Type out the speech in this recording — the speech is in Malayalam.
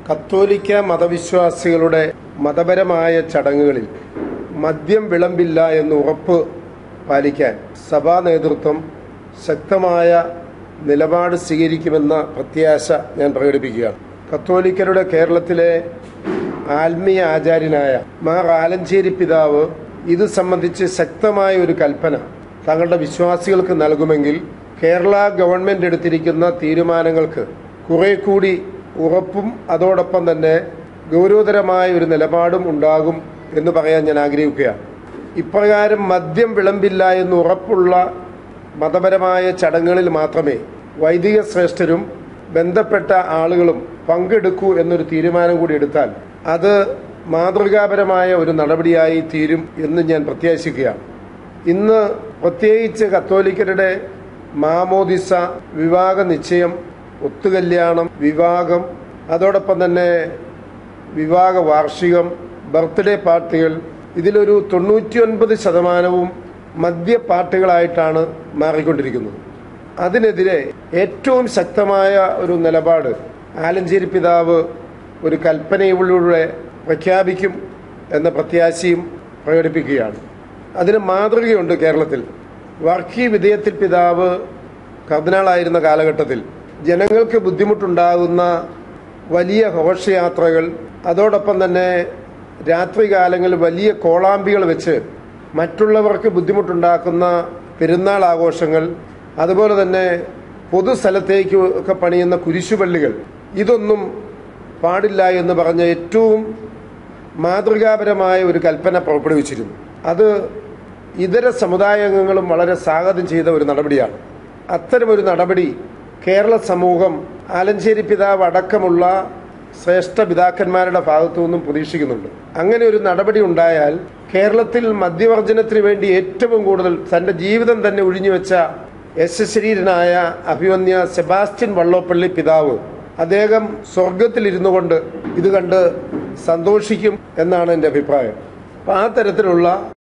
കത്തോലിക്ക മതവിശ്വാസികളുടെ മതപരമായ ചടങ്ങുകളിൽ മദ്യം വിളമ്പില്ല എന്ന് ഉറപ്പ് പാലിക്കാൻ സഭാ നേതൃത്വം ശക്തമായ നിലപാട് സ്വീകരിക്കുമെന്ന പ്രത്യാശ ഞാൻ പ്രകടിപ്പിക്കുകയാണ്. കത്തോലിക്കരുടെ കേരളത്തിലെ ആത്മീയ ആചാര്യനായ മാർ ആലഞ്ചേരി പിതാവ് ഇത് സംബന്ധിച്ച് ശക്തമായ ഒരു കൽപ്പന തങ്ങളുടെ വിശ്വാസികൾക്ക് നൽകുമെങ്കിൽ കേരള ഗവൺമെന്റ് എടുത്തിരിക്കുന്ന തീരുമാനങ്ങൾക്ക് കുറെ കൂടി ഉറപ്പും അതോടൊപ്പം തന്നെ ഗൗരവതരമായ ഒരു നിലപാടും ഉണ്ടാകും എന്ന് പറയാൻ ഞാൻ ആഗ്രഹിക്കുകയാണ്. ഇപ്രകാരം മദ്യം വിളമ്പില്ല എന്ന് ഉറപ്പുള്ള മതപരമായ ചടങ്ങുകളിൽ മാത്രമേ വൈദിക ശ്രേഷ്ഠരും ബന്ധപ്പെട്ട ആളുകളും പങ്കെടുക്കൂ എന്നൊരു തീരുമാനം കൂടി എടുത്താൽ അത് മാതൃകാപരമായ ഒരു നടപടിയായി തീരും എന്ന് ഞാൻ പ്രത്യാശിക്കുകയാണ്. ഇന്ന് പ്രത്യേകിച്ച് കത്തോലിക്കരുടെ മാമോദിസ വിവാഹ നിശ്ചയം ഒത്തുകല്യാണം വിവാഹം അതോടൊപ്പം തന്നെ വിവാഹ വാർഷികം ബർത്ത്ഡേ പാർട്ടികൾ. ഇതിലൊരു തൊണ്ണൂറ്റിയൊൻപത് ശതമാനവും മദ്യ പാർട്ടികളായിട്ടാണ് മാറിക്കൊണ്ടിരിക്കുന്നത്. അതിനെതിരെ ഏറ്റവും ശക്തമായ ഒരു നിലപാട് ആലഞ്ചേരി പിതാവ് ഒരു കൽപ്പനയിലൂടെ പ്രഖ്യാപിക്കും എന്ന പ്രത്യാശയും പ്രകടിപ്പിക്കുകയാണ്. അതിന് മാതൃകയുണ്ട് കേരളത്തിൽ. വർക്കി വിധേയത്തിൽ പിതാവ് കർദിനാളായിരുന്ന കാലഘട്ടത്തിൽ ജനങ്ങൾക്ക് ബുദ്ധിമുട്ടുണ്ടാകുന്ന വലിയ ഘോഷയാത്രകൾ അതോടൊപ്പം തന്നെ രാത്രികാലങ്ങളിൽ വലിയ കോളാമ്പികൾ വെച്ച് മറ്റുള്ളവർക്ക് ബുദ്ധിമുട്ടുണ്ടാക്കുന്ന പെരുന്നാൾ ആഘോഷങ്ങൾ അതുപോലെ തന്നെ പൊതുസ്ഥലത്തേക്ക് ഒക്കെ പണിയുന്ന കുരിശുപള്ളികൾ. ഇതൊന്നും പാടില്ല എന്ന് പറഞ്ഞ ഏറ്റവും മാതൃകാപരമായ ഒരു കൽപ്പന പുറപ്പെടുവിച്ചിരുന്നു. അത് ഇതര സമുദായാംഗങ്ങളും വളരെ സ്വാഗതം ചെയ്ത ഒരു നടപടിയാണ്. അത്തരമൊരു നടപടി കേരള സമൂഹം ആലഞ്ചേരി പിതാവ് അടക്കമുള്ള ശ്രേഷ്ഠ പിതാക്കന്മാരുടെ ഭാഗത്തു നിന്നും പ്രതീക്ഷിക്കുന്നുണ്ട്. അങ്ങനെ ഒരു നടപടി ഉണ്ടായാൽ കേരളത്തിൽ മദ്യവർജനത്തിന് വേണ്ടി ഏറ്റവും കൂടുതൽ തന്റെ ജീവിതം തന്നെ ഒഴിഞ്ഞുവെച്ച യശശരീരനായ അഭിമന്യ സെബാസ്റ്റ്യൻ വള്ളോപ്പള്ളി പിതാവ് അദ്ദേഹം സ്വർഗത്തിലിരുന്നു കൊണ്ട് ഇത് കണ്ട് സന്തോഷിക്കും എന്നാണ് എന്റെ അഭിപ്രായം. അപ്പം ആ തരത്തിലുള്ള